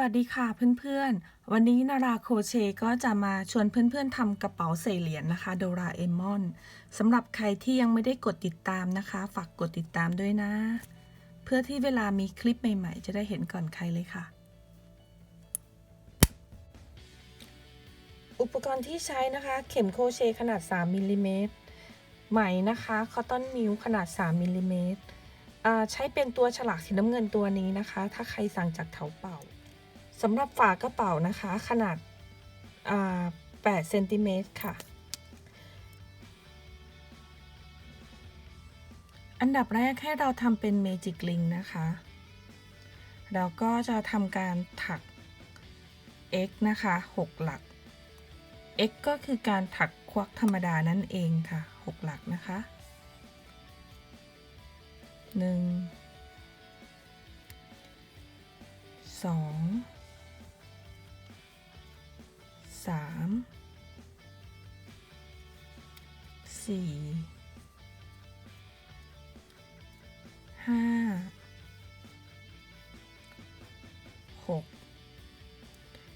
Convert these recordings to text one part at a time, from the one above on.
วัสดีค่ะเพื่อนๆ วันนี้นาราโคเชก็จะมาชวนเพื่อนๆทำกระเป๋าใส่เหรียญนะคะโดราเอมอนสำหรับใครที่ยังไม่ได้กดติดตามนะคะ ฝากกดติดตามด้วยนะ เพื่อที่เวลามีคลิปใหม่ๆ จะได้เห็นก่อนใครเลยค่ะ อุปกรณ์ที่ใช้นะคะ เข็มโคเชขนาด 3มิลลิเมตรไหมนะคะคอตตอนมิลขนาด 3มิลลิเมตรใช้เป็นตัวฉลากสีน้ำเงินตัวนี้นะคะ ถ้าใครสั่งจากเถาเป่า สำหรับฝากระเป๋านะคะขนาด8เซนติเมตรค่ะ อันดับแรกให้เราทำเป็นเมจิกลิงนะคะเราก็จะทำการถัก x นะคะ 6 หลัก x ก็คือการถักควักธรรมดานั่นเองค่ะ 6 หลักนะคะหนึ่ง สามสี่ห้าหก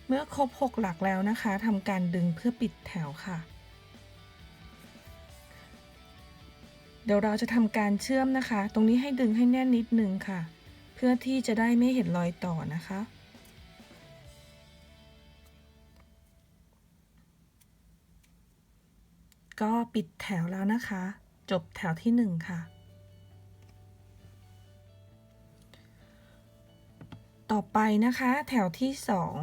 เมื่อครบหกหลักแล้วนะคะทำการดึงเพื่อปิดแถวค่ะ เดี๋ยวเราจะทำการเชื่อมนะคะ ตรงนี้ให้ดึงให้แน่นนิดนึงค่ะ เพื่อที่จะได้ไม่เห็นรอยต่อนะคะ ก็ปิดแถวแล้วนะคะ จบแถวที่หนึ่งค่ะ ต่อไปนะคะแถวที่สอง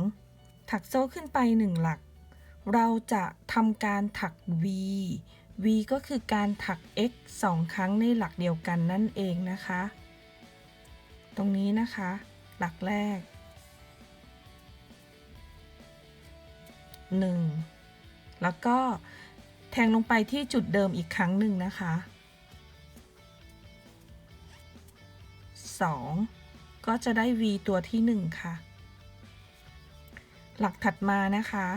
ถักโซ่ขึ้นไปหนึ่งหลัก เราจะทำการถัก V V ก็คือการถัก x 2 ครั้งในหลักเดียวกันนั่นเองนะคะ ตรงนี้นะคะ หลักแรก 1 แล้วก็ แทงลงไปที่จุดเดิมอีกครั้งหนึ่งนะคะ 2 ก็จะได้ v ตัวที่ 1 ค่ะ หลักถัดมานะคะ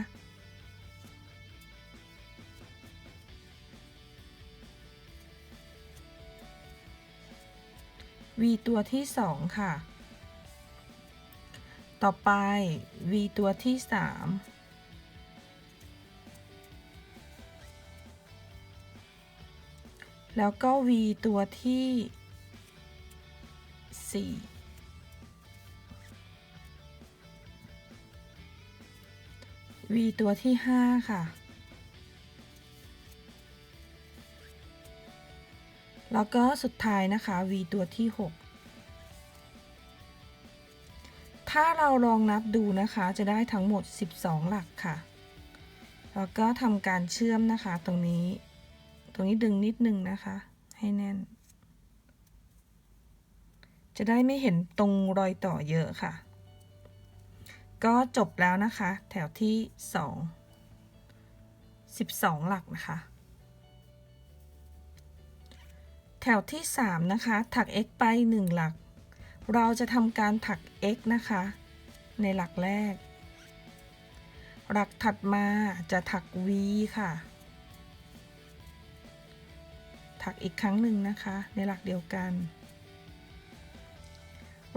v ตัวที่ 2 ค่ะ ต่อไป v ตัวที่ 3 แล้วก็ v ตัวที่ 4 v ตัวที่ 5 ค่ะ แล้วก็สุดท้ายนะคะ v ตัวที่ 6 ถ้าเราลองนับดูนะคะจะได้ทั้งหมด 12 หลักค่ะ แล้วก็ทำการเชื่อมนะคะตรงนี้ รงนี้ดึงนิดนึงนะคะ ให้แน่น จะได้ไม่เห็นตรงรอยต่อเยอะค่ะ ก็จบแล้วนะคะ แถวที่ 2 12 หลักนะคะ แถวที่ 3 นะคะ ถัก x ไป 1 หลัก เราจะทำการถัก x นะคะ ในหลักแรก หลักถัดมาจะถัก v ค่ะ ถักอีกครั้งหนึ่งนะคะ ในหลักเดียวกัน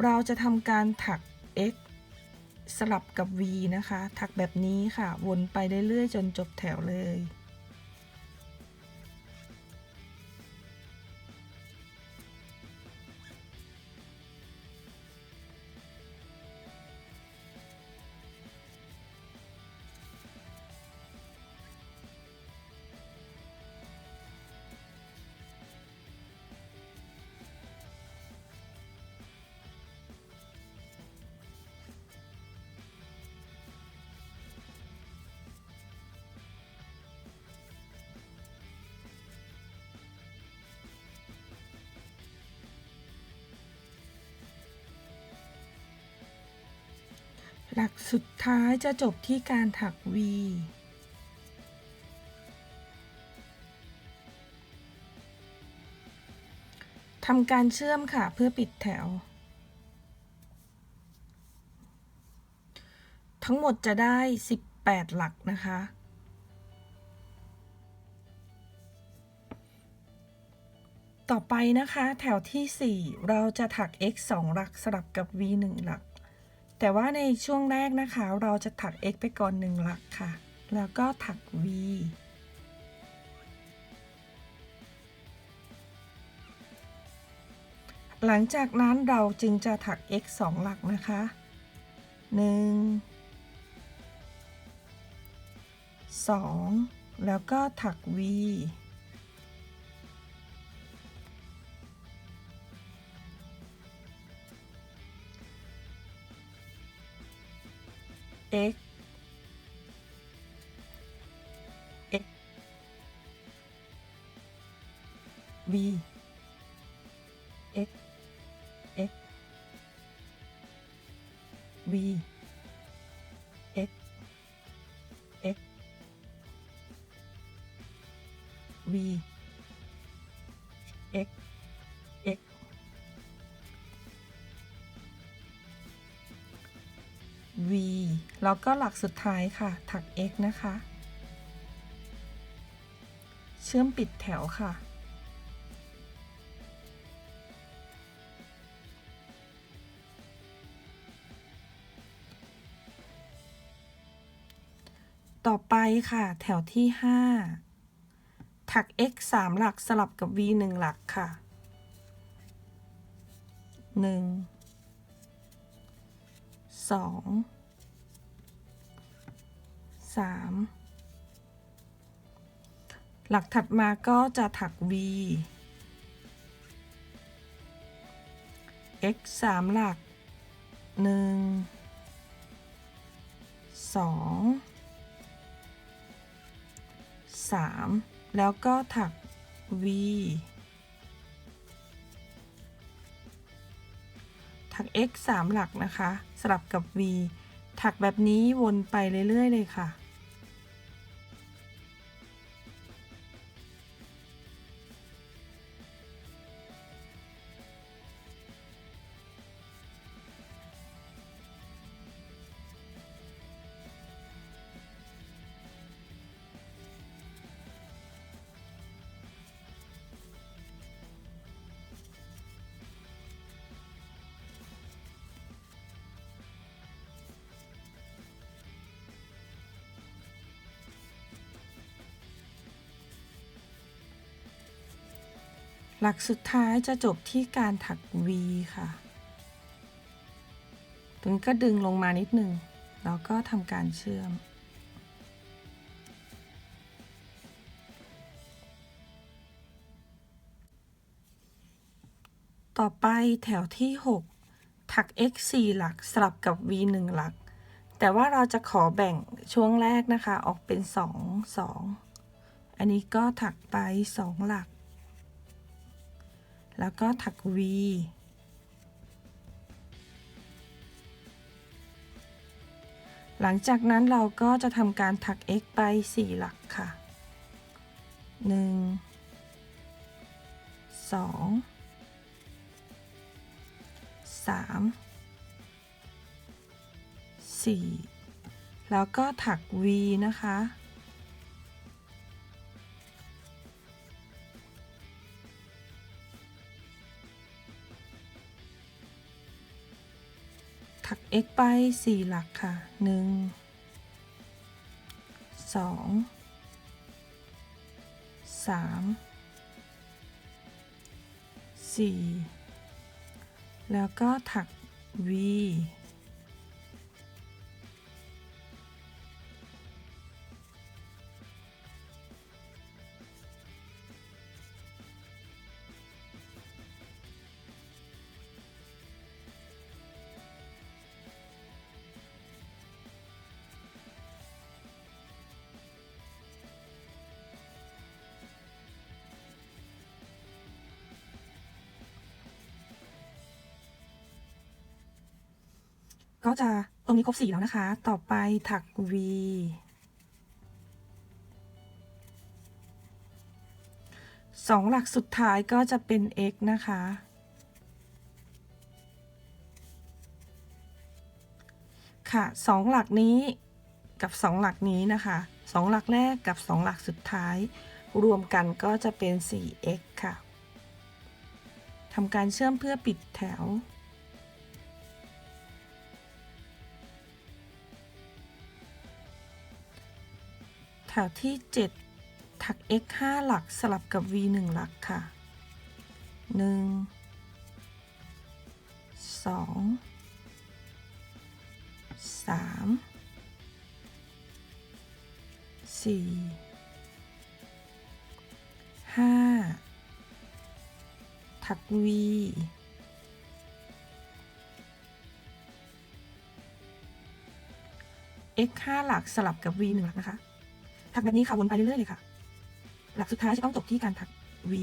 เราจะทำการถัก x สลับกับ v นะคะ ถักแบบนี้ค่ะ วนไปเรื่อยๆ จนจบแถวเลย หลักสุดท้ายจะจบที่การถัก V ทำการเชื่อมค่ะเพื่อปิดแถว ทั้งหมดจะได้ 18 หลักนะคะ ต่อไปนะคะแถวที่ 4 เราจะถัก x 2 หลักสลับกับ v 1 หลัก แต่ว่าในช่วงแรกนะคะ เราจะถัก x ไปก่อนหนึ่งหลักค่ะ แล้วก็ถัก v หลังจากนั้นเราจึงจะถัก x 2 หลักนะคะ 1 2 แล้วก็ถัก v ええ B ええ B ええ B แล้วก็หลักสุดท้ายค่ะ ถัก x นะคะ เชื่อมปิดแถวค่ะ ต่อไปค่ะ แถวที่ 5 ถัก x 3 หลักสลับกับ v 1 หลักค่ะ 1 2 3 หลักถัดมาก็จะถัก v x 3 หลัก 1 2 3 แล้วก็ถัก v ถัก x 3 หลักนะคะ สลับกับ v ถักแบบนี้วนไปเรื่อย ๆ เลยค่ะ หลักสุดท้ายจะจบที่การถัก V ค่ะ ถึงก็ดึงลงมานิดนึง แล้วก็ทำการเชื่อม ต่อไปแถวที่ 6 ถัก x 4 หลักสลับกับ v 1 หลัก แต่ว่าเราจะขอแบ่งช่วงแรกนะคะ ออกเป็น 2 2 อันนี้ก็ถักไป 2 หลัก แล้วก็ถัก V หลังจากนั้นเราก็จะทำการถัก x ไป 4 หลักค่ะ 1 2 3 4 แล้วก็ถัก V นะคะ x ไป 4 หลักค่ะ 1 2 3 4 แล้วก็ถัก v ก็จะตรงนี้ครบ4แล้วนะคะ ต่อไปถัก V สองหลักสุดท้ายก็จะเป็น x นะคะ ค่ะสองหลักนี้กับสองหลักนี้นะคะสองหลักแรกกับสองหลักสุดท้าย รวมกันก็จะเป็น 4x ค่ะทำการเชื่อมเพื่อปิดแถว แถวที่ 7 ถัก x 5 หลักสลับกับ v 1 หลักค่ะ 1 2 3 4 5 ถัก v x 5หลักสลับกับ v 1หลักนะคะ ถักแบบนี้ค่ะวนไปเรื่อยๆเลยค่ะ หลักสุดท้ายจะต้องจบที่การถัก v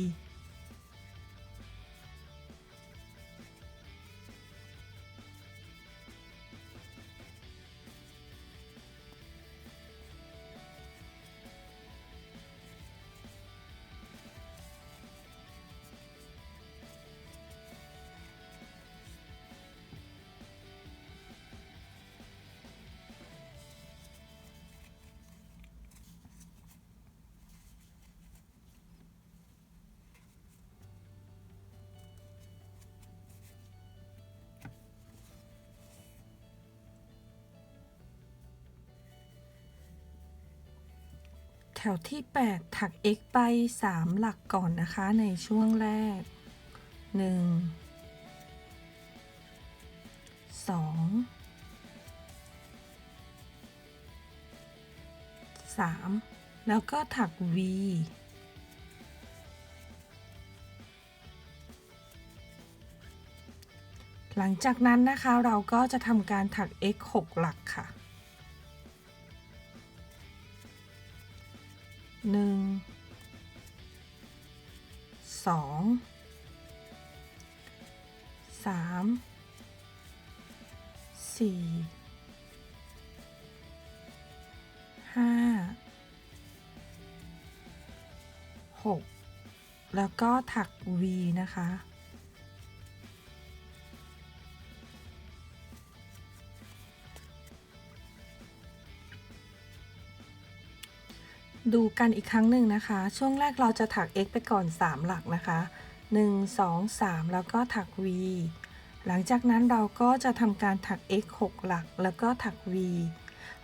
แถวที่ 8 ถัก x ไป 3 หลักก่อนนะคะในช่วงแรก 1 2 3 แล้วก็ถัก v หลังจากนั้นนะคะเราก็จะทำการถัก x 6 หลักค่ะ หนึ่งสองสามสี่ห้าหกแล้วก็ถัก V นะคะ ดูกันอีกครั้งหนึ่งนะคะ ช่วงแรกเราจะถัก x ไปก่อน 3 หลักนะคะ 1 2 3 แล้วก็ถัก v หลังจากนั้นเราก็จะทำการถัก x 6 หลัก แล้วก็ถัก v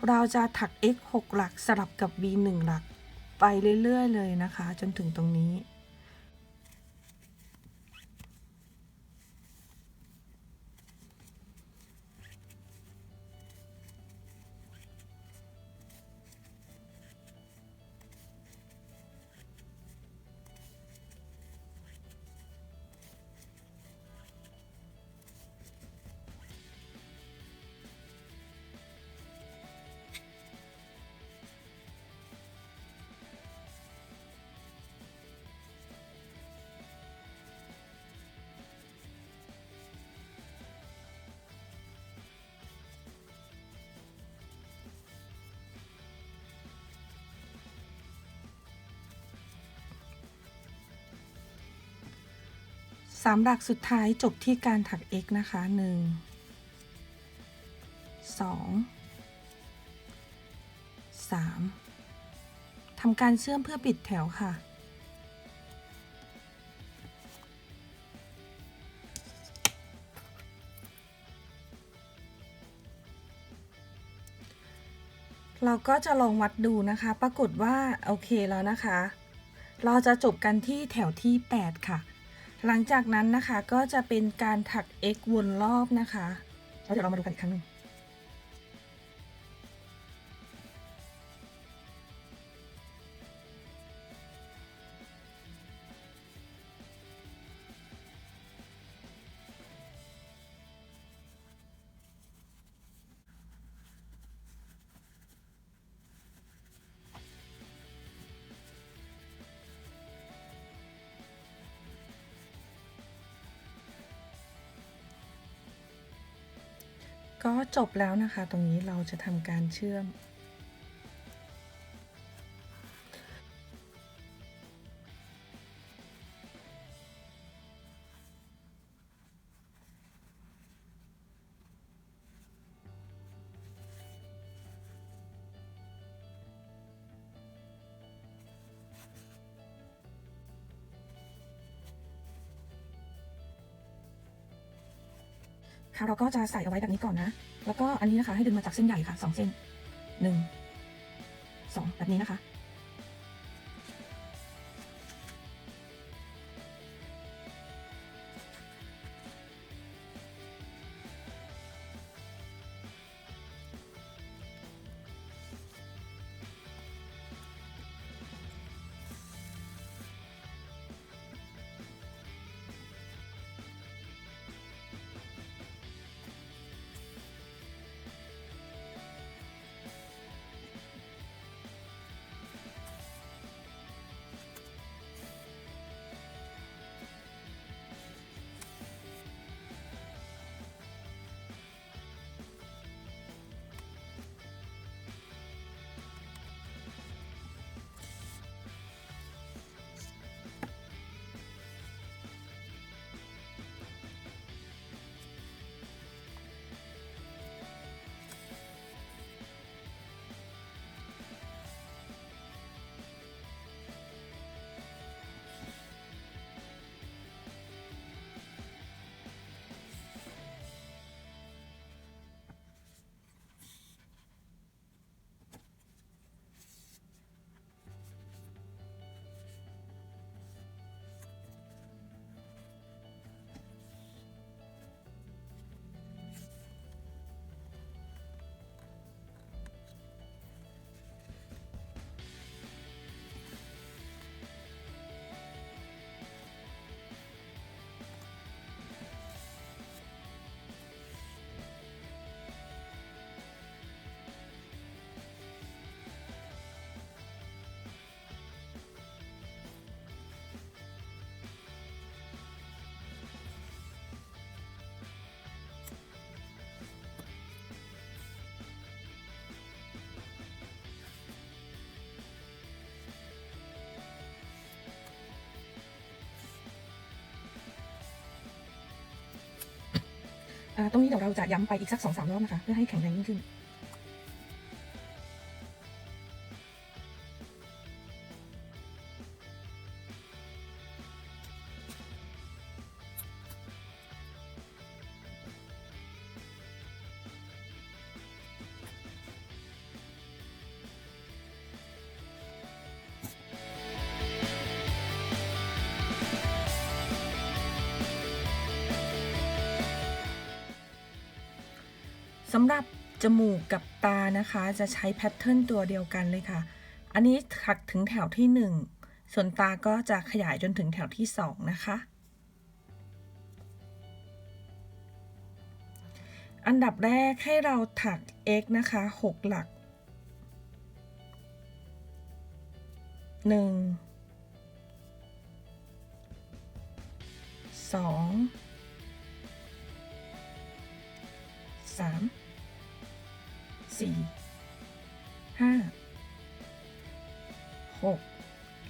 เราจะถัก x 6 หลักสลับกับ v 1 หลัก ไปเรื่อย ๆ เลยนะคะ จนถึงตรงนี้ สามหลักสุดท้ายจบที่การถัก x นะคะ 1 2 3ทำการเชื่อมเพื่อปิดแถวค่ะ เราก็จะลองวัดดูนะคะ ปรากฏว่า โอเคแล้วนะคะ เราจะจบกันที่แถวที่ 8 ค่ะ หลังจากนั้นนะคะก็จะเป็นการถัก x วนรอบนะคะแล้วเดี๋ยวเรามาดูกันอีกครั้งหนึ่ง ก็จบแล้วนะคะ ตรงนี้เราจะทำการเชื่อม เราก็จะใส่เอาไว้แบบนี้ก่อนนะ แล้วก็อันนี้นะคะให้ดึงมาจากเส้นใหญ่ค่ะสองเส้นหนึ่งสองแบบนี้นะคะ ตรงนี้เดี๋ยวเราจะย้ำไปอีกสักสองสามรอบนะคะ เพื่อให้แข็งแรงยิ่งขึ้น สำหรับจมูกกับตานะคะจะใช้แพทเทิร์นตัวเดียวกันเลยค่ะ อันนี้ถักถึงแถวที่ 1 ส่วนตาก็จะขยายจนถึงแถวที่ 2 นะคะ อันดับแรกให้เราถัก x นะคะ 6 หลัก 1 2 3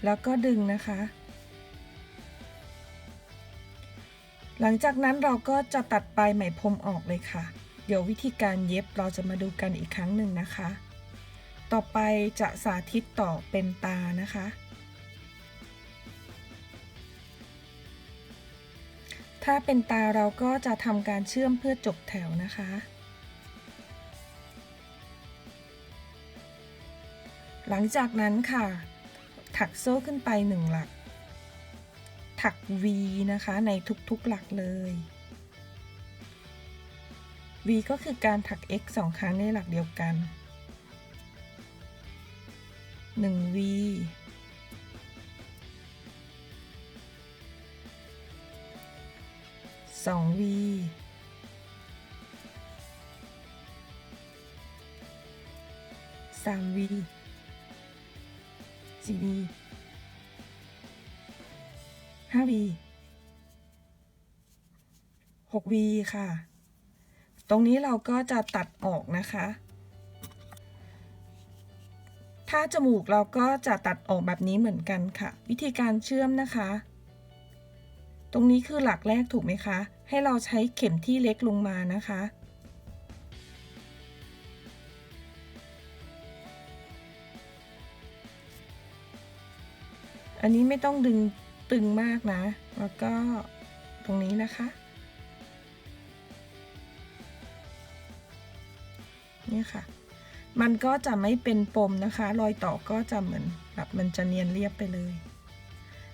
แล้วก็ดึงนะคะ หลังจากนั้นเราก็จะตัดปลายไหมพรมออกเลยค่ะ เดี๋ยววิธีการเย็บเราจะมาดูกันอีกครั้งหนึ่งนะคะ ต่อไปจะสาธิตต่อเป็นตานะคะ ถ้าเป็นตาเราก็จะทำการเชื่อมเพื่อจบแถวนะคะหลังจากนั้นค่ะ ถักโซ่ขึ้นไปหนึ่งหลัก ถัก V นะคะในทุกๆหลักเลย V ก็คือการถัก x สองครั้งในหลักเดียวกัน 1 V 2 V 3 V 4 V 5 V 6 V ค่ะ ตรงนี้เราก็จะตัดออกนะคะ ถ้าจมูกเราก็จะตัดออกแบบนี้เหมือนกันค่ะ วิธีการเชื่อมนะคะ ตรงนี้คือหลักแรกถูกไหมคะ ให้เราใช้เข็มที่เล็กลงมานะคะ อันนี้ไม่ต้องดึงตึงมากนะ แล้วก็ตรงนี้นะคะ นี่ค่ะ มันก็จะไม่เป็นปมนะคะ รอยต่อก็จะเหมือนแบบมันจะเนียนเรียบไปเลย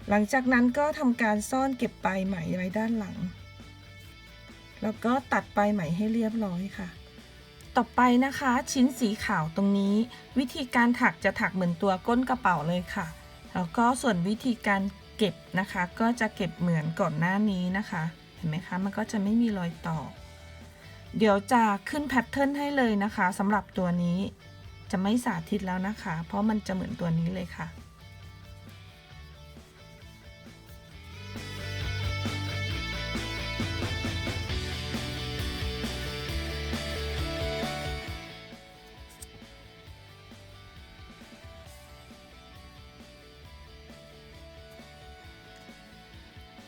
หลังจากนั้นก็ทำการซ่อนเก็บปลายไหมไว้ด้านหลัง แล้วก็ตัดปลายไหมให้เรียบร้อยค่ะต่อไปนะคะ ชิ้นสีขาวตรงนี้ วิธีการถักจะถักเหมือนตัวก้นกระเป๋าเลยค่ะ แล้วก็ส่วนวิธีการเก็บนะคะ ก็จะเก็บเหมือนก่อนหน้านี้นะคะ เห็นไหมคะ มันก็จะไม่มีรอยต่อ เดี๋ยวจะขึ้นแพทเทิร์นให้เลยนะคะสำหรับตัวนี้จะไม่สาธิตแล้วนะคะ เพราะมันจะเหมือนตัวนี้เลยค่ะ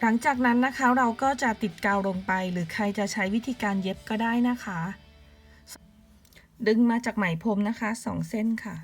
หลังจากนั้นนะคะเราก็จะติดกาวลงไป หรือใครจะใช้วิธีการเย็บก็ได้นะคะ ดึงมาจากไหมพรมนะคะสองเส้นค่ะ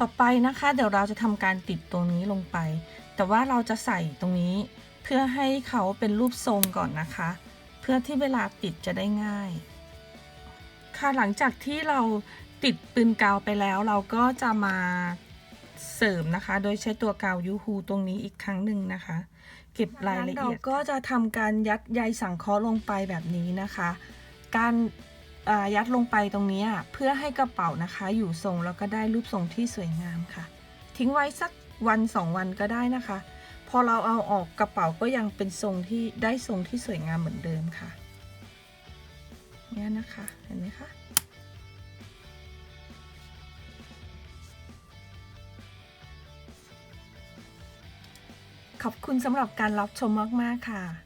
ต่อไปนะคะเดี๋ยวเราจะทำการติดตรงนี้ลงไป แต่ว่าเราจะใส่ตรงนี้ เพื่อให้เขาเป็นรูปทรงก่อนนะคะ เพื่อที่เวลาติดจะได้ง่าย ค่ะหลังจากที่เราติดปืนกาวไปแล้ว เราก็จะมาเสริมนะคะ โดยใช้ตัวกาวยูฮูตรงนี้อีกครั้งหนึ่งนะคะ เก็บรายละเอียดเราก็จะทำการยัดใยสังเคราะห์ลงไปแบบนี้นะคะ การ ยัดลงไปตรงนี้เพื่อให้กระเป๋านะคะ อยู่ทรงแล้วก็ได้รูปทรงที่สวยงามค่ะ ทิ้งไว้สักวันสองวันก็ได้นะคะ พอเราเอาออกกระเป๋าก็ยังเป็นทรงที่ได้ทรงที่สวยงามเหมือนเดิมค่ะเนี่ยนะคะเห็นไหมคะขอบคุณสำหรับการรับชมมาก ๆ ค่ะ